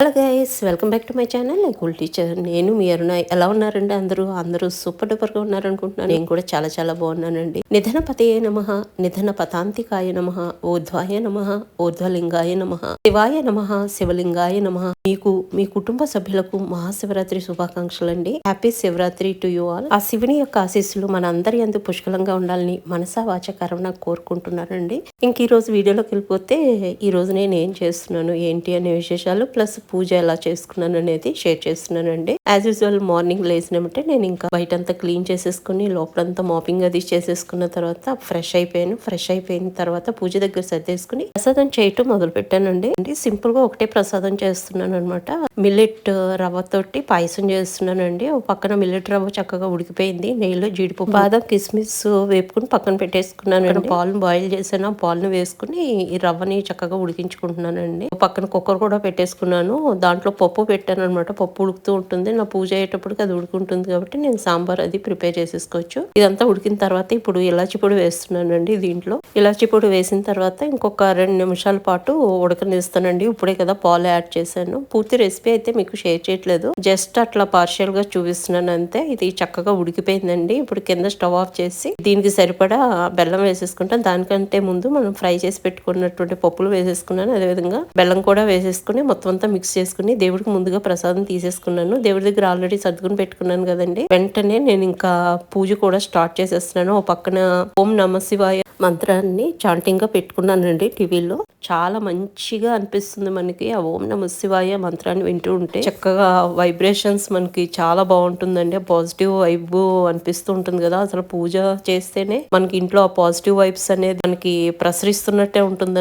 Hello guys welcome back to my channel cool teacher నేను మీ అరుణ. ఎలా ఉన్నారండి అందరూ? అందరూ సూపర్ డూపర్గా ఉన్నారనుకుంటున్నాను. నేను కూడా చాలా చాలా బాగున్నానండి. నిధన పతయే నమ నిధన పతాంతికాయ నమ ఊర్ధ్వాయ నమ ఊర్ధ్వలింగాయ నమ శివాయ నమ శివలింగాయ నమ. మీకు మీ కుటుంబ సభ్యులకు మహాశివరాత్రి శుభాకాంక్షలు అండి happy Shivaratri to you all ఆ శివుని యొక్క ఆశీస్సులు మన అందరి అందు పుష్కలంగా ఉండాలని మనసా వాచ కరుణ కోరుకుంటున్నానండి. ఇంక ఈ రోజు వీడియోలోకి వెళ్ళిపోతే ఈ రోజు నేను ఏం చేస్తున్నాను ఏంటి అనే విశేషాలు ప్లస్ పూజ ఎలా చేసుకున్నాను అనేది షేర్ చేస్తున్నానండి. యాజ్ యూజువల్ మార్నింగ్ లేచినామంటే నేను ఇంకా బయటంతా క్లీన్ చేసేసుకుని లోపలంతా మాపింగ్ అది చేసేసుకున్న తర్వాత ఫ్రెష్ అయిపోయాను. ఫ్రెష్ అయిపోయిన తర్వాత పూజ దగ్గర సర్దేసుకుని ప్రసాదం చేయటం మొదలు పెట్టానండి సింపుల్గా ఒకటే ప్రసాదం చేస్తున్నాను అనమాట మిల్లెట్ రవ్వ తోటి పాయసం చేస్తున్నానండి. ఒక పక్కన మిల్లెట్ రవ్వ చక్కగా ఉడికిపోయింది. నెయ్యిలో జీడిపప్పు బాదం కిస్మిస్ వేపుకుని పక్కన పెట్టేసుకున్నాను పాలను బాయిల్ చేసాను పాలను వేసుకుని ఈ రవ్వని చక్కగా ఉడికించుకుంటున్నానండి. పక్కన కుక్కర్ కూడా పెట్టేసుకున్నాను. దాంట్లో పప్పు పెట్టాను అనమాట పప్పు ఉడుకుతూ ఉంటుంది. నా పూజ అయ్యేటప్పటికి అది ఉడుకుంటుంది కాబట్టి నేను సాంబార్ అది ప్రిపేర్ చేసేసుకోవచ్చు. ఇదంతా ఉడికిన తర్వాత ఇప్పుడు ఇలాచి పొడి వేస్తున్నానండి దీంట్లో. ఇలాచి పొడి వేసిన తర్వాత ఇంకొక రెండు నిమిషాల పాటు ఉడకనిస్తానండి. ఇప్పుడే కదా పాలు యాడ్ చేశాను. పూర్తి రెసిపీ అయితే మీకు షేర్ చేయట్లేదు. జస్ట్ అట్లా పార్షియల్గా చూపిస్తున్నాను అంతే. ఇది చక్కగా ఉడికిపోయిందండి. ఇప్పుడు కింద స్టవ్ ఆఫ్ చేసి దీనికి సరిపడా బెల్లం వేసేసుకుంటాం దానికంటే ముందు మనం ఫ్రై చేసి పెట్టుకున్నటువంటి పప్పులు వేసేసుకున్నాను. అదేవిధంగా బెల్లం కూడా వేసేసుకుని మొత్తం అంతా మిక్స్ చేసుకుని దేవుడికి ముందుగా ప్రసాదం తీసేసుకున్నాను. దేవుడి దగ్గర ఆల్రెడీ సర్దుకుని పెట్టుకున్నాను కదండి. వెంటనే నేను ఇంకా పూజ కూడా స్టార్ట్ చేసేస్తున్నాను. ఓ పక్కన ఓం నమ శివాయ మంత్రాన్ని చాంటింగ్గా పెట్టుకున్నానండి టీవీలో. చాలా మంచిగా అనిపిస్తుంది మనకి ఆ ఓం నమ శివాయ మంత్రాన్ని వింటూ ఉంటే. చక్కగా వైబ్రేషన్స్ మనకి చాలా బాగుంటుందండి. పాజిటివ్ వైబ్ అనిపిస్తూ ఉంటుంది కదా. అసలు పూజ చేస్తేనే మనకి ఇంట్లో ఆ పాజిటివ్ వైబ్స్ అనేది మనకి ప్రసరిస్తున్నట్టే ఉంటుంది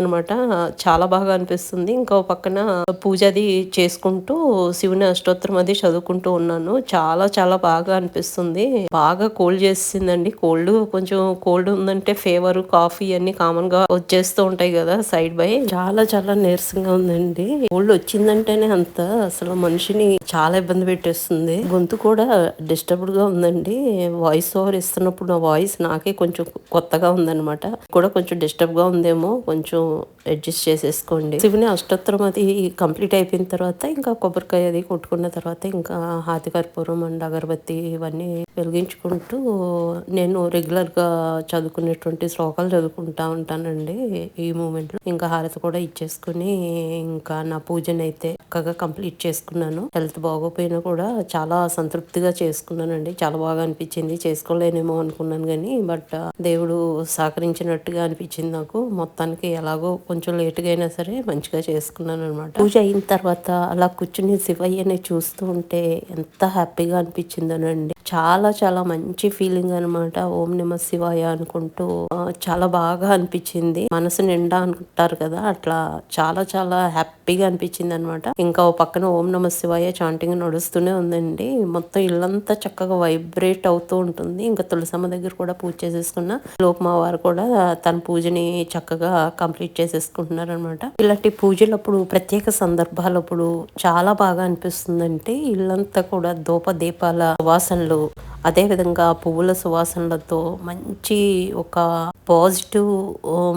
చాలా బాగా అనిపిస్తుంది. ఇంకో పక్కన పూజ అది చేసుకుంటూ శివుని అష్టోత్తరం అది చదువుకుంటూ ఉన్నాను. చాలా చాలా బాగా అనిపిస్తుంది. బాగా కోల్డ్ చేసిందండి. కోల్డ్ కొంచెం కోల్డ్ ఉందంటే ఫేవర్ కాఫీ అన్ని కామన్గా వచ్చేస్తూ ఉంటాయి కదా సైడ్ బై చాలా చాలా నీరసంగా ఉందండి. కోల్డ్ వచ్చిందంటేనే అంత అసలు మనిషిని చాలా ఇబ్బంది పెట్టేస్తుంది. గొంతు కూడా డిస్టర్బ్డ్గా ఉందండి. వాయిస్ ఓవర్ ఇస్తున్నప్పుడు నా వాయిస్ నాకే కొంచెం కొత్తగా ఉందన్నమాట. కూడా కొంచెం డిస్టర్బ్గా ఉందేమో కొంచెం అడ్జస్ట్ చేసేసుకోండి. శివుని అష్టోత్తరం అది కంప్లీట్ అయిపోయిన తర్వాత ఇంకా కొబ్బరికాయ అది కొట్టుకున్న తర్వాత ఇంకా హాతి కర్పూరం అండ్ అగరబత్తి ఇవన్నీ వెలిగించుకుంటూ నేను రెగ్యులర్గా చదువుకునేటువంటి శ్లోకాలు చదువుకుంటా ఉంటానండి ఈ మూమెంట్లో. ఇంకా హారతి కూడా ఇచ్చేసుకుని ఇంకా నా పూజను అయితే చక్కగా కంప్లీట్ చేసుకున్నాను. హెల్త్ బాగోపోయినా కూడా చాలా సంతృప్తిగా చేసుకున్నానండి. చాలా బాగా అనిపించింది. చేసుకోలేనేమో అనుకున్నాను కానీ బట్ దేవుడు సహకరించినట్టుగా అనిపించింది నాకు. మొత్తానికి ఎలాగో కొంచెం లేటుగా అయినా సరే మంచిగా చేసుకున్నాను అనమాట పూజ అయిన తర్వాత అలా కూర్చుని శివయ్యని చూస్తూ ఉంటే ఎంత హ్యాపీగా అనిపించిందనండి. చాలా చాలా మంచి ఫీలింగ్ అనమాట ఓం నమ శివాయ అనుకుంటూ చాలా బాగా అనిపించింది. మనసు నిండా అనుకుంటారు కదా అట్లా చాలా చాలా హ్యాపీగా అనిపించింది అనమాట ఇంకా ఓ పక్కన ఓం నమ శివాయ చాంటింగ్ నడుస్తూనే ఉందండి. మొత్తం ఇల్లంతా చక్కగా వైబ్రేట్ అవుతూ ఉంటుంది. ఇంకా తులసమ్మ దగ్గర కూడా పూజ చేసేసుకున్న లోకమా వారు కూడా తన పూజని చక్కగా కంప్లీట్ చేసేసుకుంటున్నారు అనమాట ఇలాంటి పూజలప్పుడు ప్రత్యేక సందర్భాలప్పుడు చాలా బాగా అనిపిస్తుందంటే ఇల్లంతా కూడా దూప దీపాల వాసనలు So అదేవిధంగా పువ్వుల సువాసనలతో మంచి ఒక పాజిటివ్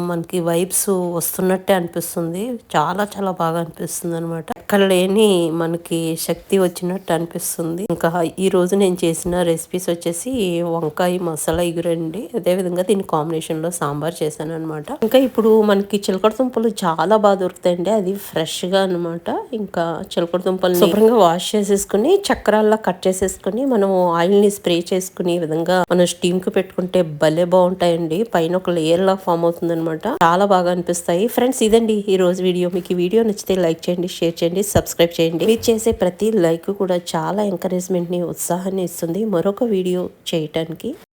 మనకి వైబ్స్ వస్తున్నట్టే అనిపిస్తుంది. చాలా చాలా బాగా అనిపిస్తుంది అనమాట ఎక్కడ లేని మనకి శక్తి వచ్చినట్టు అనిపిస్తుంది. ఇంకా ఈ రోజు నేను చేసిన రెసిపీస్ వచ్చేసి వంకాయ మసాలా ఎగురండి. అదేవిధంగా దీని కాంబినేషన్లో సాంబార్ చేశాను అనమాట ఇంకా ఇప్పుడు మనకి చిలకడ దుంపలు చాలా బాగా దొరుకుతాయండి. అది ఫ్రెష్గా అనమాట ఇంకా చిలకడ దుంపలు శుభ్రంగా వాష్ చేసేసుకుని చక్రాల్లో కట్ చేసేసుకుని మనం ఆయిల్ని స్ప్రే చేసుకునే విధంగా మనం స్టీమ్కి పెట్టుకుంటే భలే బాగుంటాయండి. పైన ఒక లేయర్ లా ఫామ్ అవుతుంది అనమాట చాలా బాగా అనిపిస్తాయి. ఫ్రెండ్స్ ఇదండి ఈ రోజు వీడియో మీకు ఈ వీడియో నచ్చితే లైక్ చేయండి షేర్ చేయండి సబ్స్క్రైబ్ చేయండి. మీరు చేసే ప్రతి లైక్ కూడా చాలా ఎంకరేజ్మెంట్ని ఉత్సాహాన్ని ఇస్తుంది. మరొక వీడియో చేయటానికి